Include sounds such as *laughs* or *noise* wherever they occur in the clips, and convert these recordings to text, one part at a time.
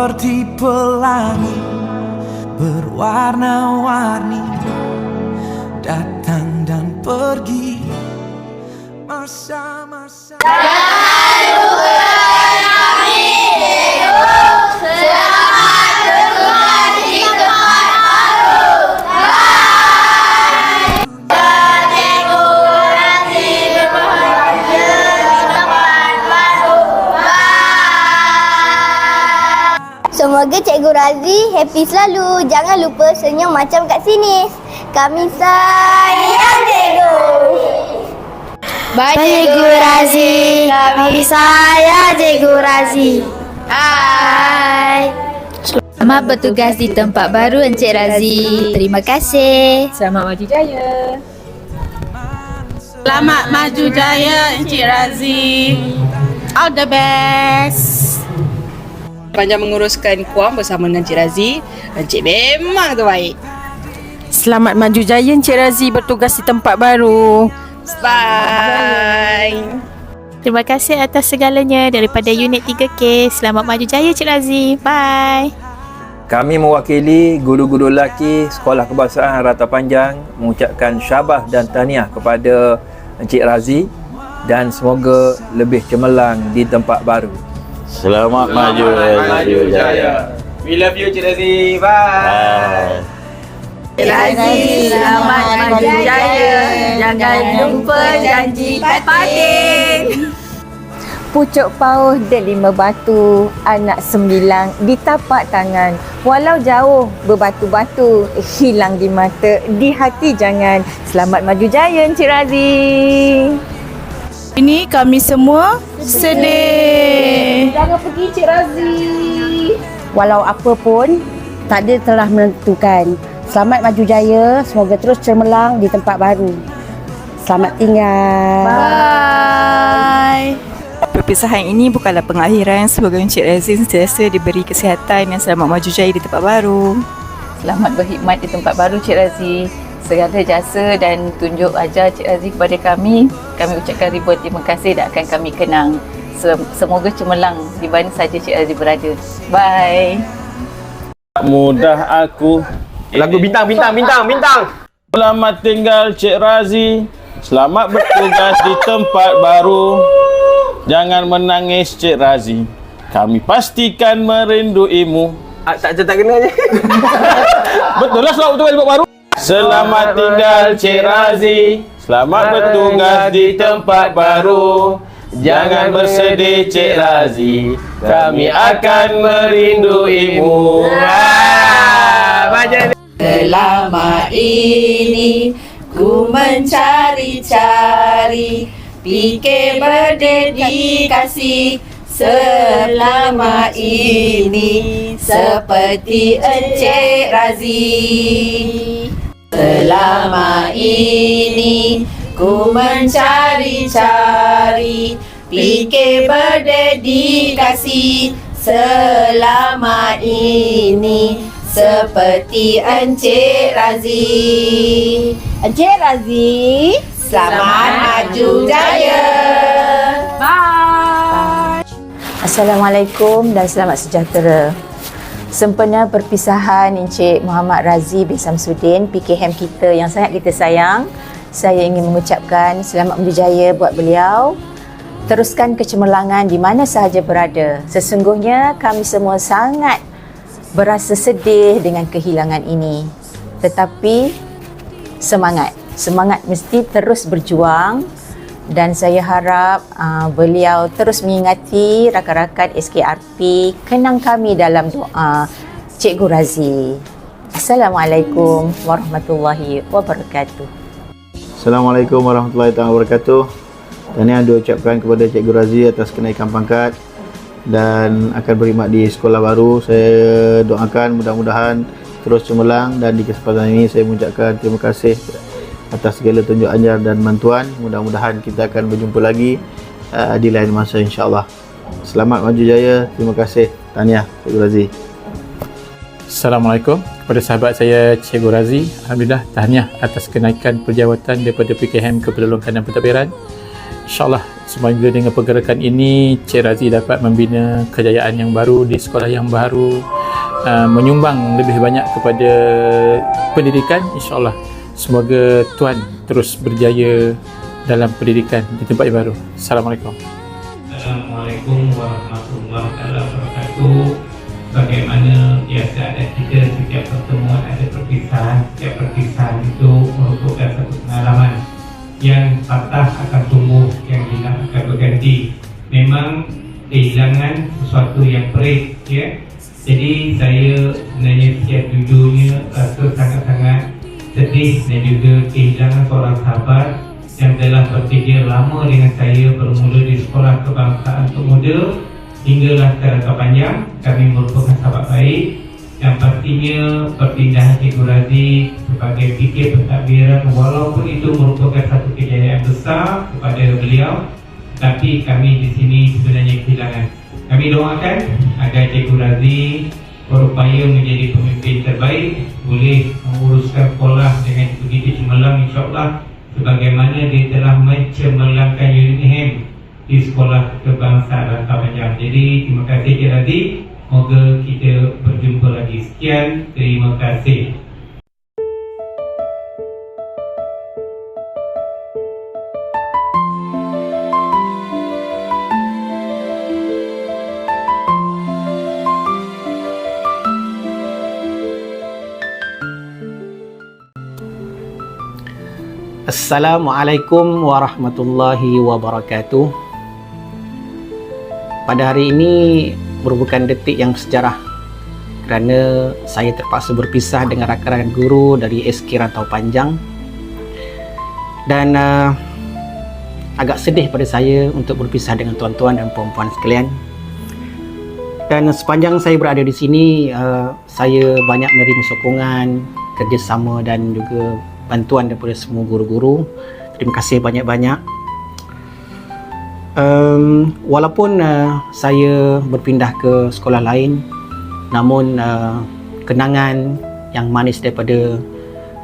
seperti pelangi berwarna-warni datang dan pergi masa-masa. Semoga Cikgu Razi happy selalu. Jangan lupa senyum macam kat sini. Kami sayang Cikgu. Baik Cikgu Razi. Kami sayang Cikgu Razi. Hai. Selamat bertugas di tempat baru Encik Razi. Terima kasih. Selamat maju jaya. Selamat maju jaya Encik Razi. All the best. Panjang menguruskan kuam bersama dengan Encik Razi. Encik memang terbaik. Selamat maju jaya Encik Razi bertugas di tempat baru. Bye. Terima kasih atas segalanya daripada unit 3K. Selamat maju jaya Cik Razi. Bye. Kami mewakili guru-guru lelaki Sekolah Kebangsaan Rata Panjang mengucapkan syabas dan tahniah kepada Encik Razi dan semoga lebih cemerlang di tempat baru. Selamat, maju maju jaya. We love you Encik Razi. Bye. Encik Razi, selamat maju jaya. Jangan lupa janji patin. Pucuk pauh delima batu, anak sembilang di tapak tangan. Walau jauh berbatu-batu, hilang di mata, di hati jangan. Selamat maju jaya Encik Razi. Ini kami semua sedih. Jangan pergi Encik Razi. Walau apa pun, takdir telah menentukan. Selamat maju jaya, semoga terus cemerlang di tempat baru. Selamat tinggal. Bye. Perpisahan ini bukanlah pengakhiran semoga Encik Razi sentiasa diberi kesihatan dan selamat maju jaya di tempat baru. Selamat berkhidmat di tempat baru Cik Razi. Segala jasa dan tunjuk ajar Cik Razi kepada kami, kami ucapkan ribuan terima kasih dan akan kami kenang. Sem- Semoga cemerlang di mana saja Cik Razi berada. Bye. Mudah aku. Lagu bintang bintang bintang bintang. Selamat tinggal Cik Razi. Selamat bertugas di tempat baru. Jangan menangis Cik Razi. Kami pastikan merinduimu. Ah, tak tak kena je. *laughs* Betul lah selamat bertugas di tempat baru. Selamat tinggal Cik Razi. Selamat bertugas di tempat baru. Jangan bersedih Cik Razi. Kami akan merinduimu. Selama ini ku mencari-cari Fikir berdedikasi Selama ini seperti Encik Razi Selama ini ku mencari-cari Fikir berdedikasi Selama ini seperti Encik Razi Encik Razi. Selamat maju jaya Bye Assalamualaikum dan selamat sejahtera. Sempena perpisahan Encik Muhammad Razi bin Samsudin, PKM kita yang sangat kita sayang, saya ingin mengucapkan selamat berjaya buat beliau. Teruskan kecemerlangan di mana sahaja berada. Sesungguhnya kami semua sangat berasa sedih dengan kehilangan ini. Tetapi semangat. Semangat mesti terus berjuang dan saya harap uh, beliau terus mengingati rakan-rakan SKRP kenang kami dalam doa Cikgu Razi. Assalamualaikum warahmatullahi wabarakatuh. Assalamualaikum warahmatullahi wabarakatuh. Tahniah diucapkan kepada Cikgu Razi atas kenaikan pangkat dan akan berkhidmat di sekolah baru. Saya doakan mudah-mudahan terus cemerlang dan di kesempatan ini saya mengucapkan terima kasih atas segala tunjuk ajar dan bantuan. Mudah-mudahan kita akan berjumpa lagi uh, di lain masa insya-Allah. Selamat maju jaya. Terima kasih. Tahniah Cikgu Razi. Assalamualaikum kepada sahabat saya Cikgu Razi. Alhamdulillah tahniah atas kenaikan perjawatan daripada PKM ke Penelongkan dan Pentadbiran InsyaAllah semoga dengan pergerakan ini Cik Razi dapat membina kejayaan yang baru di sekolah yang baru uh, menyumbang lebih banyak kepada pendidikan. InsyaAllah semoga Tuan terus berjaya dalam pendidikan di tempat yang baru. Assalamualaikum. Assalamualaikum warahmatullahi wabarakatuh. Bagaimana biasa ada kita telah bersedia lama dengan saya bermula di sekolah kebangsaan untuk muda hinggalah kerangka panjang. Kami merupakan sahabat baik yang pastinya perpindahan Cikgu Razi sebagai fikir pentadbiran walaupun itu merupakan satu kejayaan besar kepada beliau. Tapi kami di sini sebenarnya kehilangan. Kami doakan agar Cikgu Razi berupaya menjadi pemimpin terbaik boleh menguruskan sekolah dengan begitu cemerlang insyaAllah sebagaimana dia telah mencemerlangkan Uniham di sekolah kebangsaan Rantau Panjang. Jadi terima kasih Cik Razi. Moga kita berjumpa lagi. Sekian. Terima kasih. Assalamualaikum warahmatullahi wabarakatuh. Pada hari ini merupakan detik yang sejarah kerana saya terpaksa berpisah dengan rakan-rakan guru dari SK Rantau Panjang dan uh, agak sedih pada saya untuk berpisah dengan tuan-tuan dan puan-puan sekalian dan sepanjang saya berada di sini uh, saya banyak menerima sokongan kerjasama dan juga bantuan daripada semua guru-guru. Terima kasih banyak-banyak. Um, walaupun uh, saya berpindah ke sekolah lain namun uh, kenangan yang manis daripada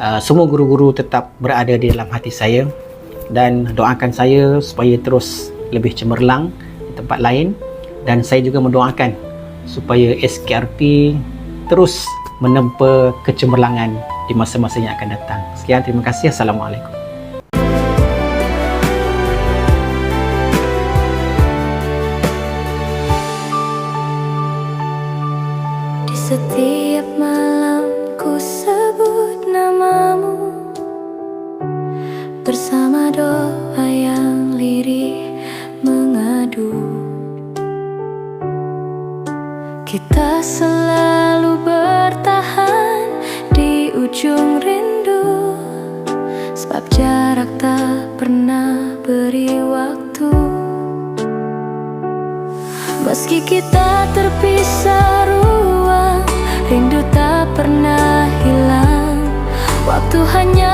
uh, semua guru-guru tetap berada di dalam hati saya dan doakan saya supaya terus lebih cemerlang di tempat lain. Dan saya juga mendoakan supaya SKRP terus menempa kecemerlangan di masa-masa yang akan datang. Sekian, terima kasih. Assalamualaikum. Tuhannya